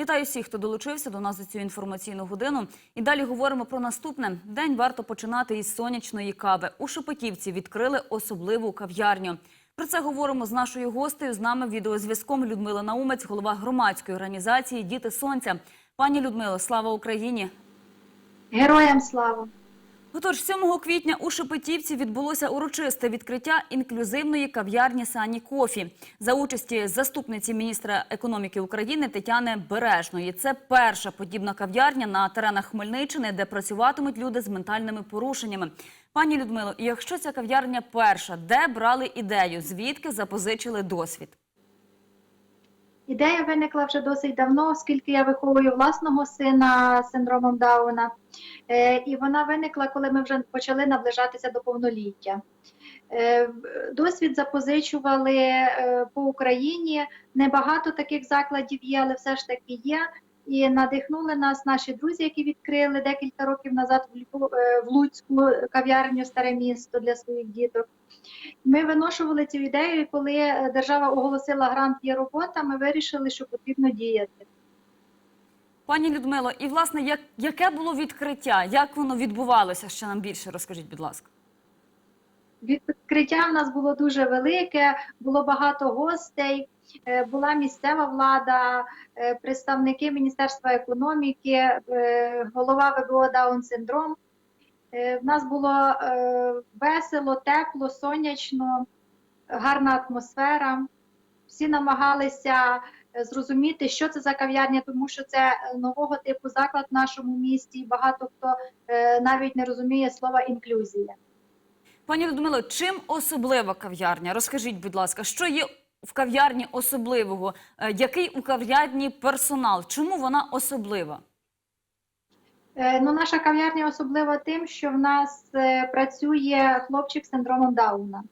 Вітаю всіх, хто долучився до нас за цю інформаційну годину. І далі говоримо про наступне. День варто починати із сонячної кави. У Шепетівці відкрили особливу кав'ярню. Про це говоримо з нашою гостею. З нами відеозв'язком Людмила Наумець, голова громадської організації Діти Сонця. Пані Людмило, слава Україні! Героям слава! Отож, 7 квітня у Шепетівці відбулося урочисте відкриття інклюзивної кав'ярні Сані Кофі за участі заступниці міністра економіки України Тетяни Бережної. Це перша подібна кав'ярня на теренах Хмельниччини, де працюватимуть люди з ментальними порушеннями. Пані Людмило, якщо ця кав'ярня перша, де брали ідею, звідки запозичили досвід? Ідея виникла вже досить давно, оскільки я виховую власного сина з синдромом Дауна. Е, І вона виникла, коли ми вже почали наближатися до повноліття. Е, Досвід запозичували е, по Україні. Небагато таких закладів є, але все ж таки є. І надихнули нас наші друзі, які відкрили декілька років назад в Луцьку кав'ярню Старе місто для своїх діток. Ми виношували цю ідею, і коли е, держава оголосила грант є робота, ми вирішили, що потрібно діяти. Пані Людмило, і власне, як, яке було відкриття? Як воно відбувалося? Ще нам більше розкажіть, будь ласка. Відкриття в нас було дуже велике, було багато гостей, е, була місцева влада, е, представники Міністерства економіки, голова ВБО Даун синдром. Е, В нас було е, весело, тепло, сонячно, гарна атмосфера. Всі намагалися е, зрозуміти, що це за кав'ярня, тому що це е, нового типу заклад в нашому місті. і Багато хто е, навіть не розуміє слова інклюзія. Пані Людмило, чим особлива кав'ярня? Розкажіть, будь ласка, що є в кав'ярні особливого? Е, Який у кав'ярні персонал? Чому вона особлива? Е, Ну, наша кав'ярня особлива тим, що в нас е, працює хлопчик з синдромом Дауна.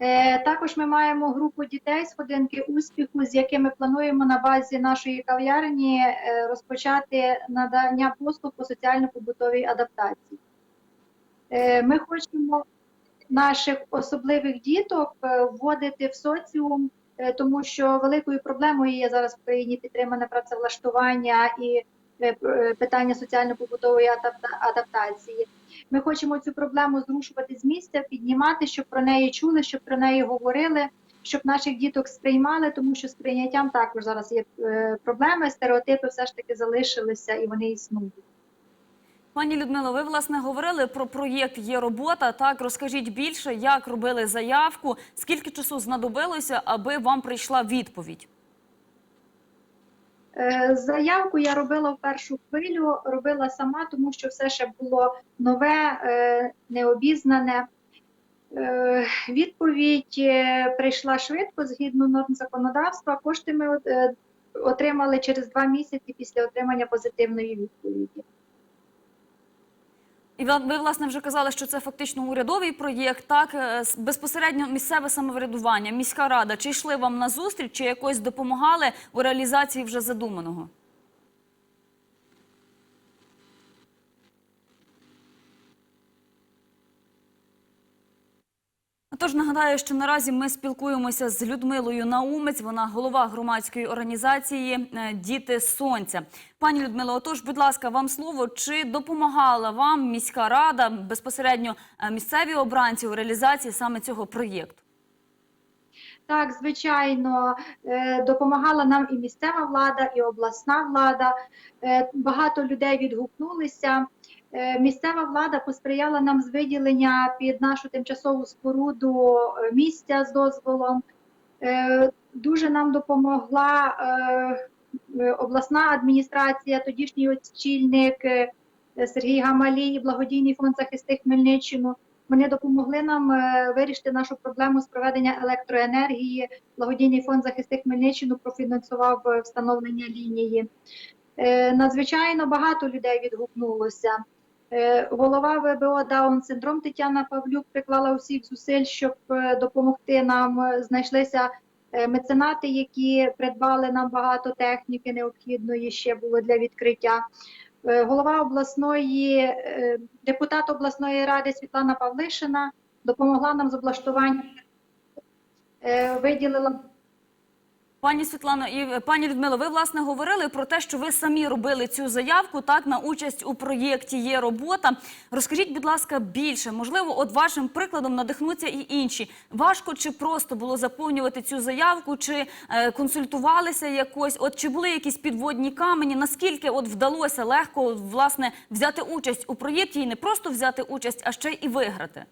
Е, Також ми маємо групу дітей з ходинки успіху, з якими плануємо на базі нашої кав'ярні розпочати надання послуг по соціально-побутовій адаптації. Ми хочемо наших особливих діток вводити в соціум, тому що великою проблемою є зараз в країні підтримане працевлаштування і питання соціально-побутової адапта- адаптації. Ми хочемо цю проблему зрушувати з місця, піднімати, щоб про неї чули, щоб про неї говорили, щоб наших діток сприймали, тому що з прийняттям також зараз є е, проблеми, стереотипи все ж таки залишилися і вони існують. Пані Людмило, ви власне говорили про проєкт Є робота. Так розкажіть більше, як робили заявку, скільки часу знадобилося, аби вам прийшла відповідь? Е, Заявку я робила в першу хвилю, робила сама, тому що все ще було нове, е, необізнане. Е, Відповідь прийшла швидко згідно норм законодавства. Кошти ми отримали через два місяці після отримання позитивної відповіді. І ви, власне вже казали, що це фактично урядовий проєкт. Так Е, безпосередньо місцеве самоврядування, міська рада. Чи йшли вам на зустріч, чи якось допомагали у реалізації вже задуманого? Тож нагадаю, що наразі ми спілкуємося з Людмилою Наумець. Вона голова громадської організації е, Діти Сонця. Пані Людмило, отож, будь ласка, вам слово. Чи допомагала вам міська рада безпосередньо е, місцеві обранці у реалізації саме цього проєкту? Так, звичайно, е, допомагала нам і місцева влада, і обласна влада. Багато людей відгукнулися. Е, Місцева влада посприяла нам з виділення під нашу тимчасову споруду е, місця з дозволом. Е, Дуже нам допомогла обласна адміністрація, тодішній очільник Сергій Гамалій благодійний фонд захисти Хмельниччину. Вони допомогли нам вирішити нашу проблему з проведення електроенергії. Благодійний фонд захисти Хмельниччину профінансував встановлення лінії. Надзвичайно багато людей відгукнулося. Е, Голова ВБО Даун синдром Тетяна Павлюк приклала усіх зусиль, щоб е, допомогти нам. Е, Знайшлися меценати, які придбали нам багато техніки необхідної ще було для відкриття. Голова обласної, депутат обласної ради Світлана Павлишина допомогла нам з облаштуванням, виділила Пані Світлано і е, пані Людмило, ви власне говорили про те, що ви самі робили цю заявку так на участь у проєкті є робота. Розкажіть, будь ласка, більше. Можливо, от вашим прикладом надихнуться і інші. Важко чи просто було заповнювати цю заявку, чи е, консультувалися якось? От чи були якісь підводні камені? Наскільки от вдалося легко власне взяти участь у проєкті і не просто взяти участь, а ще й виграти?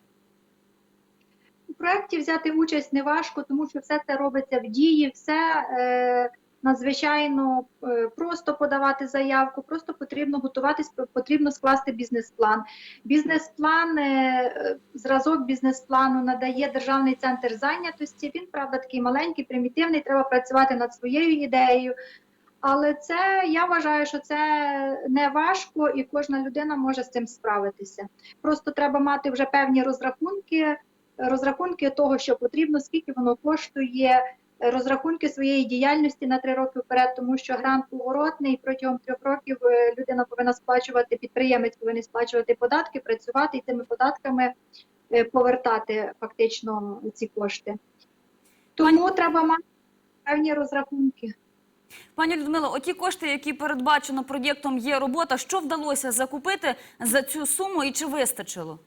Проєкті взяти участь не важко, тому що все це робиться в дії, все е, надзвичайно е, просто подавати заявку, просто потрібно готуватись, потрібно скласти бізнес-план. Бізнес-план, е, зразок бізнес-плану надає Державний центр зайнятості. Він, правда, такий маленький, примітивний, треба працювати над своєю ідеєю. Але це я вважаю, що це не важко, і кожна людина може з цим справитися. Просто треба мати вже певні розрахунки, розрахунки того, що потрібно, скільки воно коштує, розрахунки своєї діяльності на три роки вперед, тому що грант поворотний протягом трьох років е, людина повинна сплачувати, підприємець повинен сплачувати податки, працювати і цими податками е, повертати фактично ці кошти. Тому треба мати певні розрахунки. Пані Людмило, оті кошти, які передбачено проєктом є робота, що вдалося закупити за цю суму і чи вистачило?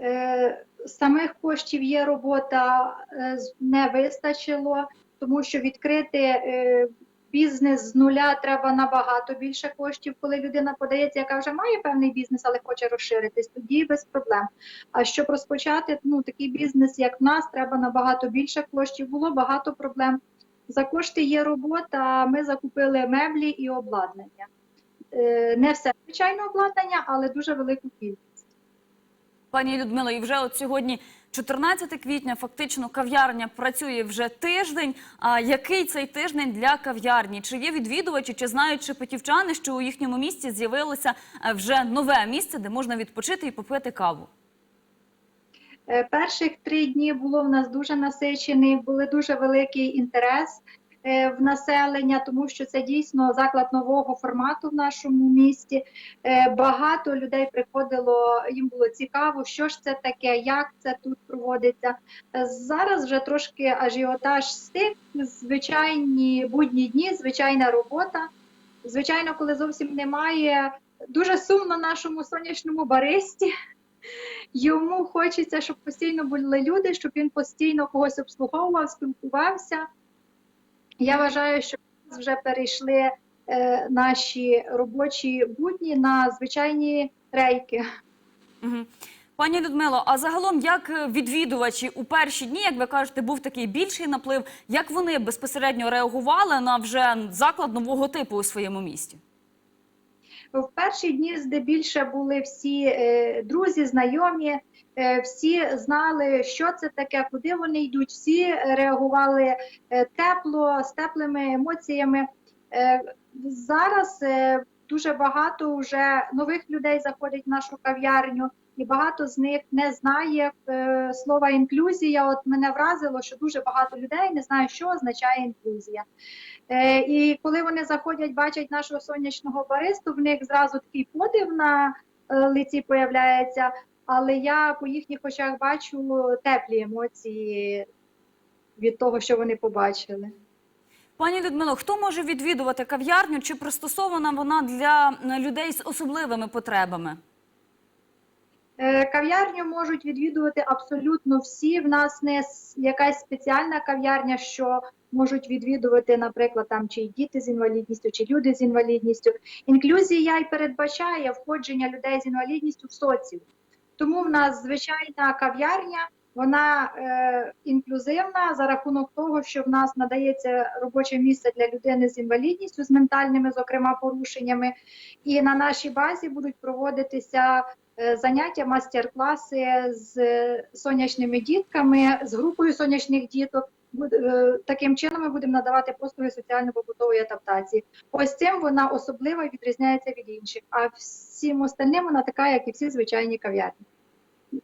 Е, Самих коштів є робота е, не вистачило, тому що відкрити е, бізнес з нуля треба набагато більше коштів, коли людина подається, яка вже має певний бізнес, але хоче розширитись, тоді без проблем. А щоб розпочати ну, такий бізнес, як в нас, треба набагато більше коштів. Було багато проблем. За кошти є робота. Ми закупили меблі і обладнання. Не все звичайно обладнання, але дуже велику кількість. Пані Людмило, і вже от сьогодні, 14 квітня, фактично кав'ярня працює вже тиждень. А який цей тиждень для кав'ярні? Чи є відвідувачі, чи знають шепетівчани, що у їхньому місті з'явилося е, вже нове місце, де можна відпочити і попити каву? Е, Перших три дні було в нас дуже насичений, були дуже великий інтерес в населення, тому що це дійсно заклад нового формату в нашому місті. Е, Багато людей приходило, їм було цікаво, що ж це таке, як це тут проводиться. Е, Зараз вже трошки ажіотаж стих, звичайні будні дні, звичайна робота. Звичайно, коли зовсім немає. Дуже сумно нашому сонячному баристі. Йому хочеться, щоб постійно були люди, щоб він постійно когось обслуговував, спілкувався. Я вважаю, що вже перейшли е, наші робочі будні на звичайні рейки. Угу. Пані Людмило, а загалом як е, відвідувачі у перші дні, як ви кажете, був такий більший наплив, як вони безпосередньо реагували на вже заклад нового типу у своєму місті? В перші дні здебільше були всі е, друзі, знайомі, всі знали, що це таке, куди вони йдуть. Всі реагували е, тепло, з теплими емоціями. Е, зараз е, дуже багато вже нових людей заходить в нашу кав'ярню, і багато з них не знає е, слова інклюзія. От мене вразило, що дуже багато людей не знає, що означає інклюзія. Е, і коли вони заходять, бачать нашого сонячного баристу, в них зразу такий подив на е, лиці появляється. Але я по їхніх очах бачу теплі емоції від того, що вони побачили. Пані Людмило, хто може відвідувати кав'ярню? Чи пристосована вона для людей з особливими потребами? Е, Кав'ярню можуть відвідувати абсолютно всі. В нас не якась спеціальна кав'ярня, що можуть відвідувати, наприклад, там чи діти з інвалідністю, чи люди з інвалідністю. Інклюзія й передбачає входження людей з інвалідністю в соціум. Тому в нас звичайна кав'ярня, вона е, інклюзивна за рахунок того, що в нас надається робоче місце для людини з інвалідністю, з ментальними, зокрема, порушеннями. І на нашій базі будуть проводитися е, заняття, мастер-класи з сонячними дітками, з групою сонячних діток. Е, Таким чином ми будемо надавати послуги соціально-побутової адаптації. Ось цим вона особливо відрізняється від інших. А всім остальним вона така, як і всі звичайні кав'ярні.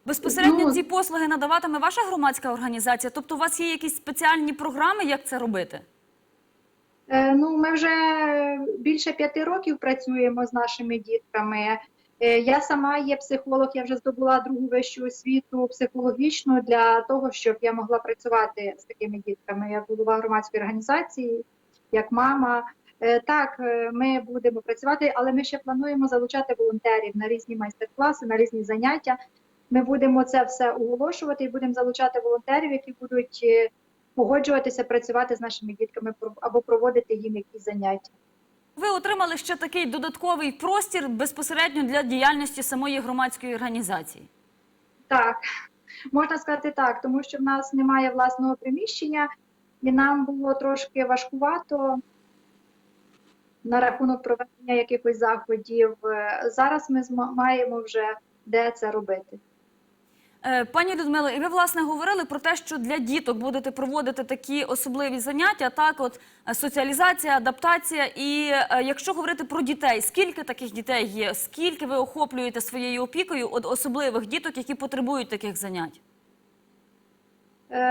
Безпосередньо Ну, ці послуги надаватиме ваша громадська організація? Тобто у вас є якісь спеціальні програми, як це робити? Е, Ну, ми вже більше п'яти років працюємо з нашими дітками. Е, Я сама є психолог, я вже здобула другу вищу освіту психологічну для того, щоб я могла працювати з такими дітками, як голова громадської організації, як мама. Е, Так, е, ми будемо працювати, але ми ще плануємо залучати волонтерів на різні майстер-класи, на різні заняття. Ми будемо це все оголошувати і будемо залучати волонтерів, які будуть погоджуватися працювати з нашими дітками або проводити їм якісь заняття. Ви отримали ще такий додатковий простір безпосередньо для діяльності самої громадської організації. Так, можна сказати так, тому що в нас немає власного приміщення, і нам було трошки важкувато на рахунок проведення якихось заходів. Е, Зараз ми маємо вже де це робити. Е, Пані Людмило, і ви власне говорили про те, що для діток будете проводити такі особливі заняття, так от е, соціалізація, адаптація. І е, якщо говорити про дітей, скільки таких дітей є? Скільки ви охоплюєте своєю опікою от особливих діток, які потребують таких занять?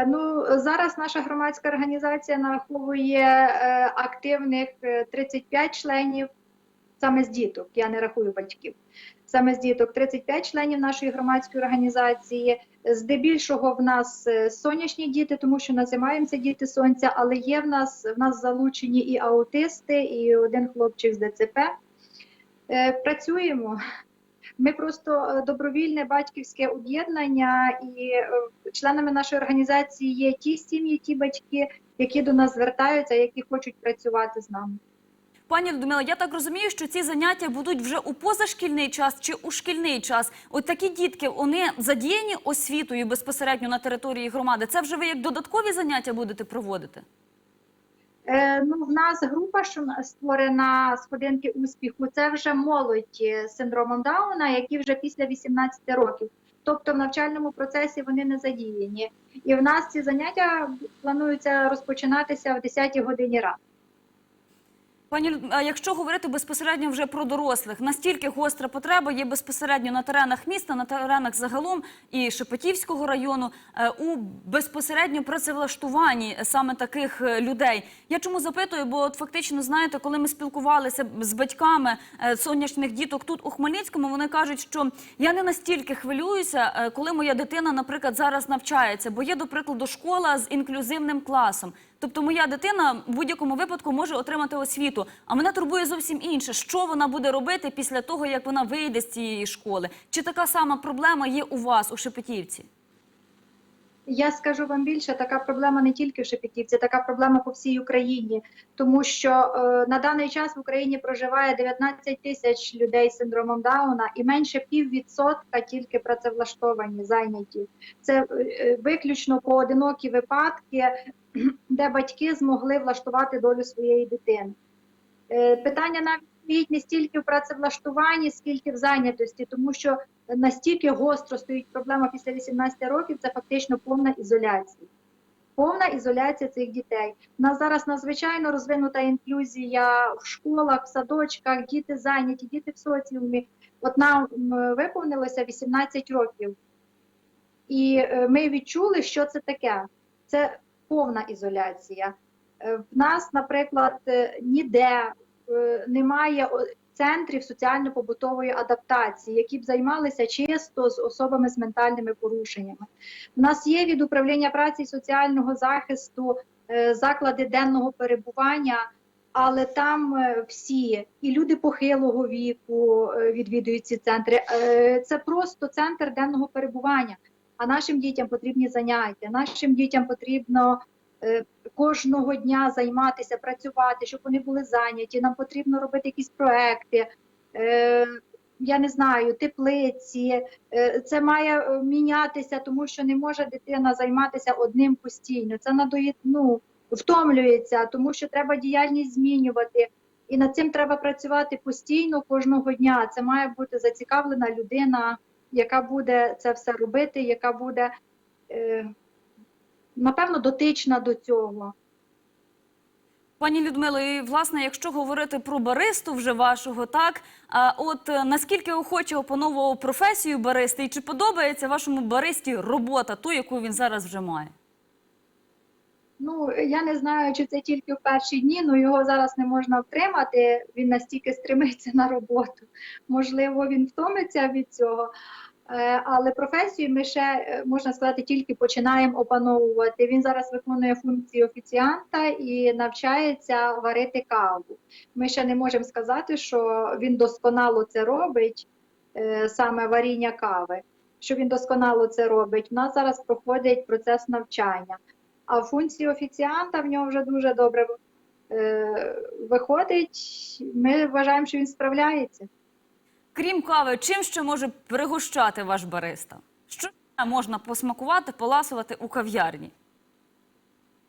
Ну, зараз наша громадська організація нараховує активних е, 35 членів саме з діток. Я не рахую батьків. Саме з діток 35 членів нашої громадської організації. Здебільшого в нас е, сонячні діти, тому що називаємося діти сонця, але є в нас в нас залучені і аутисти, і один хлопчик з ДЦП. Е, Працюємо. Ми просто е, добровільне батьківське об'єднання, і членами нашої організації є ті сім'ї, ті батьки, які до нас звертаються, які хочуть працювати з нами. Пані Людмила, я так розумію, що ці заняття будуть вже у позашкільний час чи у шкільний час. От такі дітки вони задіяні освітою безпосередньо на території громади. Це вже ви як додаткові заняття будете проводити? Е, ну, в нас група, що створена з годинки успіху, це вже молодь е, з синдромом Дауна, які вже після 18 років. Тобто в навчальному процесі вони не задіяні. І в нас ці заняття плануються розпочинатися в 10 годині ранку. Пані а якщо говорити безпосередньо вже про дорослих, настільки гостра потреба є безпосередньо на теренах міста, на теренах загалом і Шепетівського району е, у безпосередньо працевлаштуванні саме таких е, людей. Я чому запитую? Бо от фактично знаєте, коли ми спілкувалися з батьками е, сонячних діток тут у Хмельницькому, вони кажуть, що я не настільки хвилююся, коли моя дитина, наприклад, зараз навчається, бо є, до прикладу, школа з інклюзивним класом. Тобто моя дитина в будь-якому випадку може отримати освіту. А мене турбує зовсім інше, що вона буде робити після того, як вона вийде з цієї школи. Чи така сама проблема є у вас у Шепетівці? Я скажу вам більше, така проблема не тільки в Шепетівці, така проблема по всій Україні, тому що е, на даний час в Україні проживає 19 тисяч людей з синдромом Дауна, і менше піввідсотка тільки працевлаштовані, зайняті. Це е, виключно поодинокі випадки, де батьки змогли влаштувати долю своєї дитини. Е, питання навіть не стільки в працевлаштуванні, скільки в зайнятості, тому що настільки гостро стоїть проблема після 18 років, це фактично повна ізоляція. Повна ізоляція цих дітей. У нас зараз надзвичайно розвинута інклюзія в школах, в садочках, діти зайняті, діти в соціумі. От нам виповнилося 18 років, і е, ми відчули, що це таке. Це повна ізоляція. Е, В нас, наприклад, е, ніде немає центрів соціально-побутової адаптації, які б займалися чисто з особами з ментальними порушеннями. У нас є від управління праці і соціального захисту е, заклади денного перебування, але там е, всі і люди похилого віку е, відвідують ці центри. Це просто центр денного перебування. А нашим дітям потрібні заняття, нашим дітям потрібно кожного дня займатися, працювати, щоб вони були зайняті. Нам потрібно робити якісь проекти. Е, я не знаю, теплиці. Е, Це має е, мінятися, тому що не може дитина займатися одним постійно. Це надоїть, ну, втомлюється, тому що треба діяльність змінювати. І над цим треба працювати постійно кожного дня. Це має бути зацікавлена людина, яка буде це все робити, яка буде, е, напевно, дотична до цього. Пані Людмило, і власне, якщо говорити про баристу вже вашого, так а от е, наскільки охоче опановував професію баристи, і чи подобається вашому баристі робота, ту, яку він зараз вже має? Ну, я не знаю, чи це тільки в перші дні, але його зараз не можна втримати. Він настільки стремиться на роботу. Можливо, він втомиться від цього. Е, Але професію ми ще, е, можна сказати, тільки починаємо опановувати. Він зараз виконує функції офіціанта і навчається варити каву. Ми ще не можемо сказати, що він досконало це робить, е, саме варіння кави. Що він досконало це робить. У нас зараз проходить процес навчання. А функції офіціанта в нього вже дуже добре виходить. Ми вважаємо, що він справляється. Крім кави, чим ще може пригощати ваш бариста? Що можна посмакувати, поласувати у кав'ярні?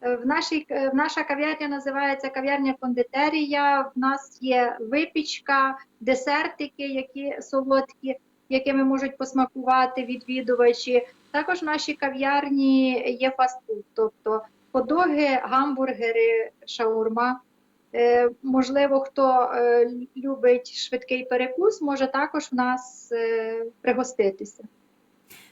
Е, В нашій е, в наша кав'ярня називається кав'ярня кондитерія. В нас є випічка, десертики, які солодкі, якими можуть посмакувати відвідувачі. Також в нашій кав'ярні є фастфуд, тобто подоги, гамбургери, шаурма. Е, можливо, хто е, любить швидкий перекус, може також в нас е, пригоститися.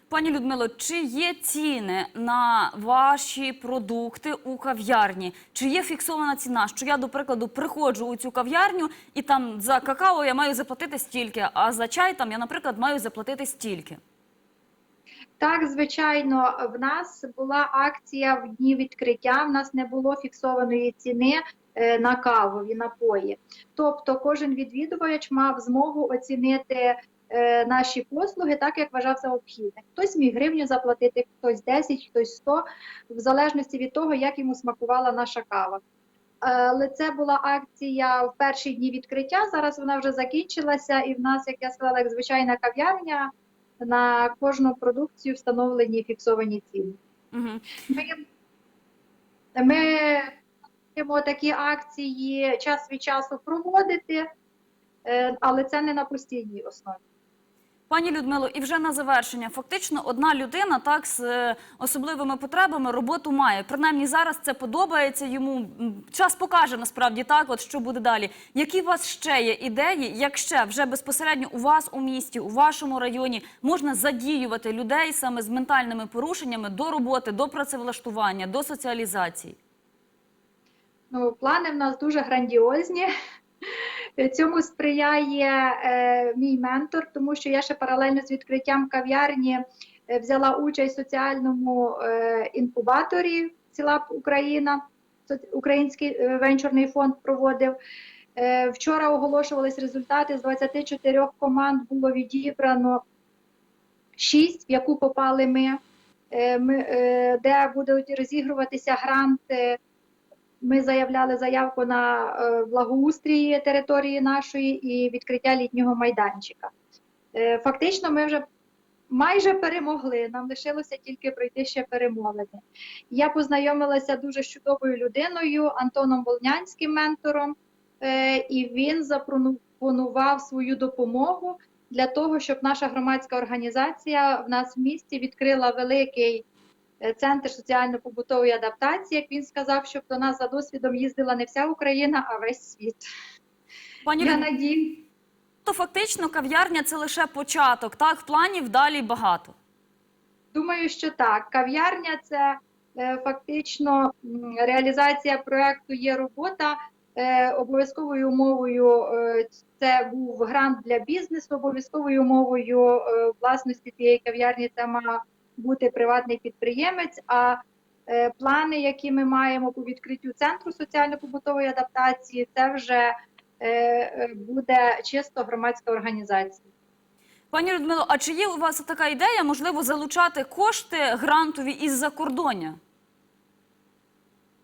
Пані Людмило, чи є ціни на ваші продукти у кав'ярні? Чи є фіксована ціна? Що я, до прикладу, приходжу у цю кав'ярню і там за какао я маю заплатити стільки, а за чай там я, наприклад, маю заплатити стільки. Так, звичайно, в нас була акція в дні відкриття. В нас не було фіксованої ціни на кавові напої. Тобто, кожен відвідувач мав змогу оцінити е, наші послуги так, як вважав за необхідне. Хтось міг гривню заплатити, хтось 10, хтось 100, в залежності від того, як йому смакувала наша кава. Але це була акція в перші дні відкриття. Зараз вона вже закінчилася, і в нас, як я сказала, як звичайна кав'ярня. На кожну продукцію встановлені фіксовані ціни. Угу. Ми, ми будемо такі акції час від часу проводити, е, але це не на постійній основі. Пані Людмило, і вже на завершення. Фактично, одна людина так з е, особливими потребами роботу має. Принаймні зараз це подобається йому. Час покаже насправді так, от що буде далі. Які у вас ще є ідеї, як ще вже безпосередньо у вас у місті, у вашому районі можна задіювати людей саме з ментальними порушеннями до роботи, до працевлаштування, до соціалізації? Ну, плани в нас дуже грандіозні. Цьому сприяє е, мій ментор, тому що я ще паралельно з відкриттям кав'ярні е, взяла участь в соціальному е, інкубаторі ціла Україна. Український е, венчурний фонд проводив. Е, вчора оголошувались результати. З 24 команд було відібрано 6, в яку попали ми, е, ми е, де будуть розігруватися гранти. Ми заявляли заявку на е, благоустрій території нашої і відкриття літнього майданчика. Е, Фактично, ми вже майже перемогли. Нам лишилося тільки пройти ще перемовини. Я познайомилася дуже з чудовою людиною Антоном Волнянським ментором, е, і він запропонував свою допомогу для того, щоб наша громадська організація в нас в місті відкрила великий центр соціально-побутової адаптації. Як він сказав, щоб до нас за досвідом їздила не вся Україна, а весь світ. Пані Я надію. то фактично кав'ярня це лише початок. Так, планів далі багато. Думаю, що так. Кав'ярня це е, фактично реалізація проекту є робота. Е, обов'язковою умовою е, це був грант для бізнесу. Обов'язковою умовою е, власності цієї кав'ярні це мав бути приватний підприємець. А е, плани, які ми маємо по відкриттю центру соціально-побутової адаптації, це вже е, е, буде чисто громадська організація. Пані Людмило, а чи є у вас така ідея, можливо, залучати кошти грантові із-за кордоння?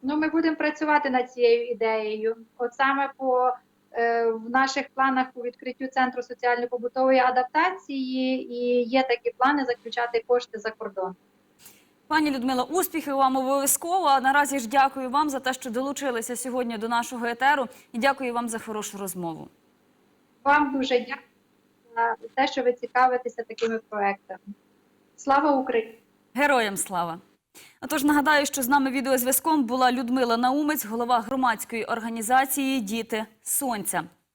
Ну, ми будемо працювати над цією ідеєю. От саме по в наших планах по відкриттю центру соціально-побутової адаптації і є такі плани заключати кошти за кордон. Пані Людмила, успіхи вам обов'язково. Наразі ж дякую вам за те, що долучилися сьогодні до нашого етеру, і дякую вам за хорошу розмову. Вам дуже дякую за те, що ви цікавитеся такими проектами. Слава Україні! Героям слава! Отож, нагадаю, що з нами відеозв'язком була Людмила Наумець, голова громадської організації Діти Сонця.